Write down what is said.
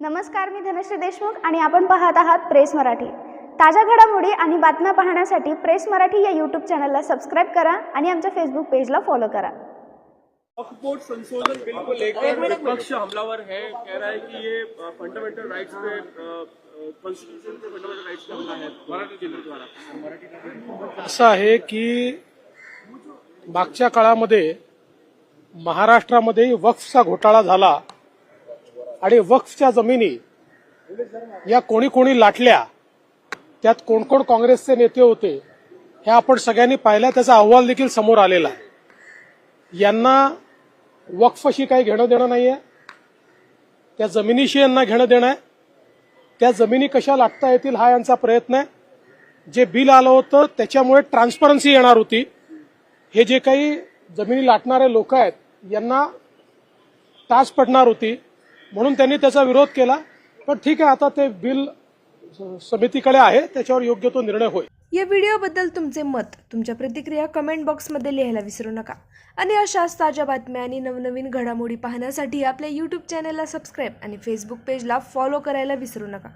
नमस्कार मी धनश्री देशमुख आणि आपण पाहत आहात प्रेस मराठी. ताज्या घडामोडी आणि बातम्या पाहण्यासाठी प्रेस मराठी या यूट्यूब चॅनलला सबस्क्राइब करा आणि आमच्या फेसबुक पेजला फॉलो करा. वक्फ संशोधन बिल को लेकर विपक्ष हमलावर है कह रहा है कि ये फंडामेंटल राइट्स पे कॉन्स्टिट्यूशन पे फंडामेंटल राइट्स पे हमला है मराठी केंद्र द्वारा. असं आहे की मागच्या काळामध्ये महाराष्ट्रामध्ये वक्फचा घोटाळा झाला. आणि वक्फच्या जमिनी या कोणी कोणी लाटल्या त्यात कोण कोण काँग्रेसचे नेते होते हे आपण सगळ्यांनी पाहिलं त्याचा अहवाल देखील समोर आलेला आहे. यांना वक्फशी काही घेणं देणं नाहीये त्या जमिनीशी यांना घेणं देणं आहे. त्या जमिनी कशा लाटता येतील हा यांचा प्रयत्न आहे. जे बिल आलं होतं त्याच्यामुळे ट्रान्सपरन्सी येणार होती. हे जे काही जमिनी लाटणारे लोक आहेत यांना तास पडणार होती. म्हणून त्यांनी त्याचा विरोध केला. पण ठीक आहे आता ते बिल समितीकडे आहे त्याच्यावर योग्य तो निर्णय होईल. या व्हिडिओबद्दल तुमचे मत तुमच्या प्रतिक्रिया कमेंट बॉक्समध्ये लिहायला विसरू नका. आणि अशाच ताज्या बातम्या आणि नवनवीन घडामोडी पाहण्यासाठी आपल्या यूट्यूब चॅनलला सबस्क्राईब आणि फेसबुक पेजला फॉलो करायला विसरू नका.